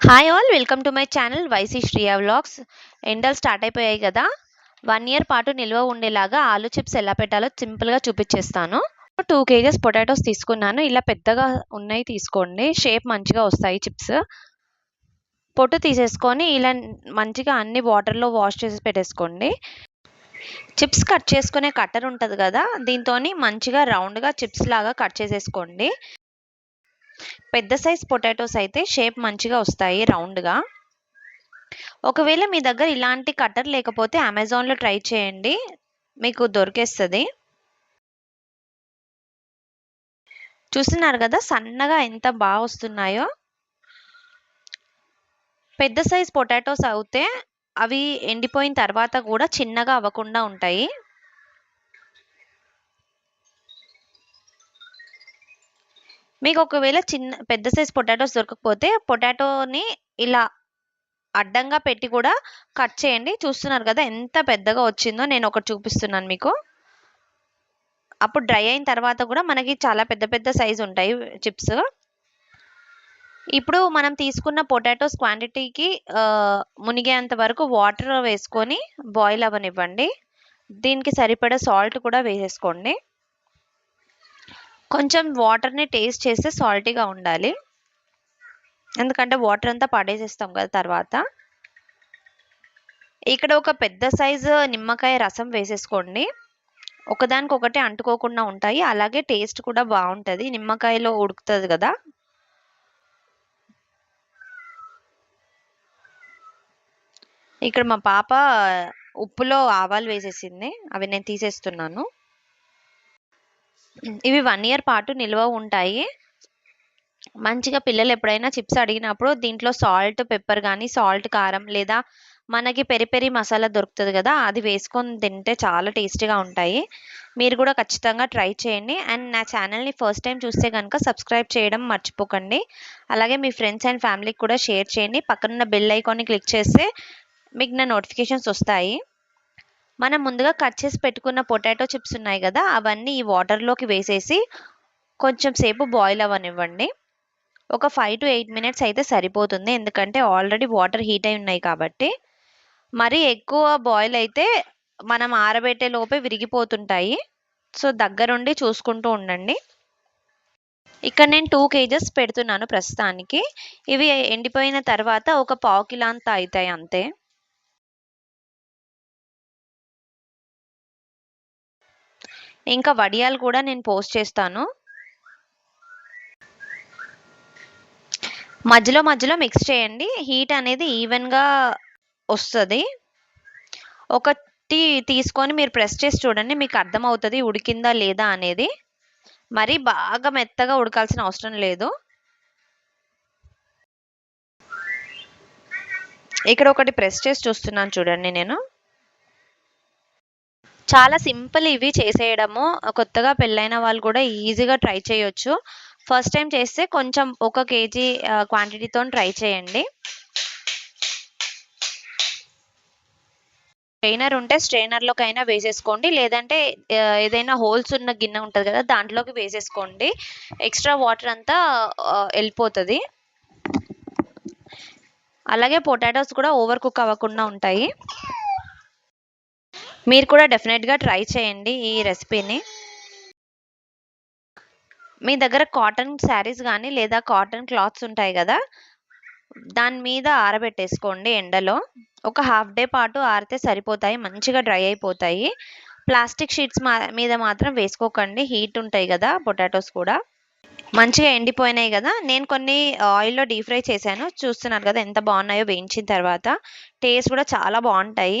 Hi all welcome to my channel YC Shriya vlogs ఎండలు start అయిపోయాయి కదా? వన్ ఇయర్ పాటు నిల్వ ఉండేలాగా ఆలు చిప్స్ ఎలా పెట్టాలో సింపుల్గా చూపించేస్తాను. టూ కేజెస్ పొటాటోస్ తీసుకున్నాను. ఇలా పెద్దగా ఉన్నాయి తీసుకోండి. షేప్ మంచిగా వస్తాయి చిప్స్. పొట్టు తీసేసుకొని ఇలా మంచిగా అన్ని వాటర్లో వాష్ చేసి పెట్టేసుకోండి. చిప్స్ కట్ చేసుకునే కట్టర్ ఉంటుంది కదా? దీంతో మంచిగా రౌండ్గా చిప్స్ లాగా కట్ చేసేసుకోండి. పెద్ద సైజ్ పొటాటోస్ అయితే షేప్ మంచిగా వస్తాయి రౌండ్గా. ఒకవేళ మీ దగ్గర ఇలాంటి కట్టర్ లేకపోతే అమెజాన్లో ట్రై చేయండి మీకు దొరికేస్తుంది. చూస్తున్నారు కదా సన్నగా ఎంత బాగా వస్తున్నాయో. పెద్ద సైజ్ పొటాటోస్ అయితే అవి ఎండిపోయిన తర్వాత కూడా చిన్నగా అవ్వకుండా ఉంటాయి. మీకు ఒకవేళ చిన్న పెద్ద సైజ్ పొటాటోస్ దొరకకపోతే పొటాటోని ఇలా అడ్డంగా పెట్టి కూడా కట్ చేయండి. చూస్తున్నారు కదా ఎంత పెద్దగా వచ్చిందో నేను ఒకటి చూపిస్తున్నాను మీకు. అప్పుడు డ్రై అయిన తర్వాత కూడా మనకి చాలా పెద్ద పెద్ద సైజు ఉంటాయి చిప్స్. ఇప్పుడు మనం తీసుకున్న పొటాటోస్ క్వాంటిటీకి మునిగేంత వరకు వాటర్ వేసుకొని బాయిల్ అవ్వనివ్వండి. దీనికి సరిపడా సాల్ట్ కూడా వేసేసుకోండి. కొంచెం వాటర్ని టేస్ట్ చేస్తే సాల్టీగా ఉండాలి. ఎందుకంటే వాటర్ అంతా పడేసేస్తాం కదా తర్వాత. ఇక్కడ ఒక పెద్ద సైజు నిమ్మకాయ రసం వేసేసుకోండి. ఒకదానికొకటి అంటుకోకుండా ఉంటాయి. అలాగే టేస్ట్ కూడా బాగుంటుంది. నిమ్మకాయలో ఉడుకుతుంది కదా. ఇక్కడ మా పాప ఉప్పులో ఆవాలు వేసేసింది. అవి నేను తీసేస్తున్నాను. ఇవి వన్ ఇయర్ పాటు నిల్వ ఉంటాయి. మంచిగా పిల్లలు ఎప్పుడైనా చిప్స్ అడిగినప్పుడు దీంట్లో సాల్ట్ పెప్పర్ కానీ సాల్ట్ కారం లేదా మనకి పెరి పెరి మసాలా దొరుకుతుంది కదా అది వేసుకొని తింటే చాలా టేస్టీగా ఉంటాయి. మీరు కూడా ఖచ్చితంగా ట్రై చేయండి. అండ్ నా ఛానల్ని ఫస్ట్ టైం చూస్తే కనుక సబ్స్క్రైబ్ చేయడం మర్చిపోకండి. అలాగే మీ ఫ్రెండ్స్ అండ్ ఫ్యామిలీకి కూడా షేర్ చేయండి. పక్కనున్న బెల్ ఐకాన్ని క్లిక్ చేస్తే మీకు నా నోటిఫికేషన్స్ వస్తాయి. మనం ముందుగా కట్ చేసి పెట్టుకున్న పొటాటో చిప్స్ ఉన్నాయి కదా అవన్నీ ఈ వాటర్లోకి వేసేసి కొంచెం సేపు బాయిల్ అవ్వనివ్వండి ఒక ఫైవ్ టు ఎయిట్ మినిట్స్ అయితే సరిపోతుంది ఎందుకంటే ఆల్రెడీ వాటర్ హీట్ అయి ఉన్నాయి కాబట్టి. మరి ఎక్కువ బాయిల్ అయితే మనం ఆరబెట్టే లోపే విరిగిపోతుంటాయి. సో దగ్గరుండి చూసుకుంటూ ఉండండి. ఇక్కడ నేను టూ కేజెస్ పెడుతున్నాను ప్రస్తుతానికి. ఇవి ఎండిపోయిన తర్వాత ఒక పావు కిలో అంతా అవుతాయి అంతే. ఇంకా వడియాలు కూడా నేను పోస్ట్ చేస్తాను. మధ్యలో మధ్యలో మిక్స్ చేయండి. హీట్ అనేది ఈవెన్గా వస్తుంది. ఒకటి తీసుకొని మీరు ప్రెస్ చేసి చూడండి మీకు అర్థమవుతుంది ఉడికిందా లేదా అనేది. మరి బాగా మెత్తగా ఉడకాల్సిన అవసరం లేదు. ఇక్కడ ఒకటి ప్రెస్ చేసి చూస్తున్నాను చూడండి నేను. చాలా సింపుల్ ఇవి చేసేయడము. కొత్తగా పెళ్ళైన వాళ్ళు కూడా ఈజీగా ట్రై చేయొచ్చు. ఫస్ట్ టైం చేస్తే కొంచెం ఒక కేజీ క్వాంటిటీతో ట్రై చేయండి. స్ట్రైనర్ ఉంటే స్ట్రైనర్లోకైనా వేసేసుకోండి. లేదంటే ఏదైనా హోల్స్ ఉన్న గిన్నె ఉంటుంది కదా దాంట్లోకి వేసేసుకోండి. ఎక్స్ట్రా వాటర్ అంతా వెళ్ళిపోతుంది. అలాగే పొటాటోస్ కూడా ఓవర్ కుక్ అవ్వకుండా ఉంటాయి. మీరు కూడా డెఫినెట్గా ట్రై చేయండి ఈ రెసిపీని మీ దగ్గర కాటన్ శారీస్ కానీ లేదా కాటన్ క్లాత్స్ ఉంటాయి కదా దాని మీద ఆరబెట్టేసుకోండి ఎండలో. ఒక హాఫ్ డే పాటు ఆరితే సరిపోతాయి మంచిగా డ్రై అయిపోతాయి. ప్లాస్టిక్ షీట్స్ మీద మాత్రం వేసుకోకండి హీట్ ఉంటాయి కదా పొటాటోస్ కూడా. మంచిగా ఎండిపోయినాయి కదా నేను కొన్ని ఆయిల్లో డీప్ ఫ్రై చేశాను చూస్తున్నారు కదా ఎంత బాగున్నాయో వేయించిన తర్వాత. టేస్ట్ కూడా చాలా బాగుంటాయి.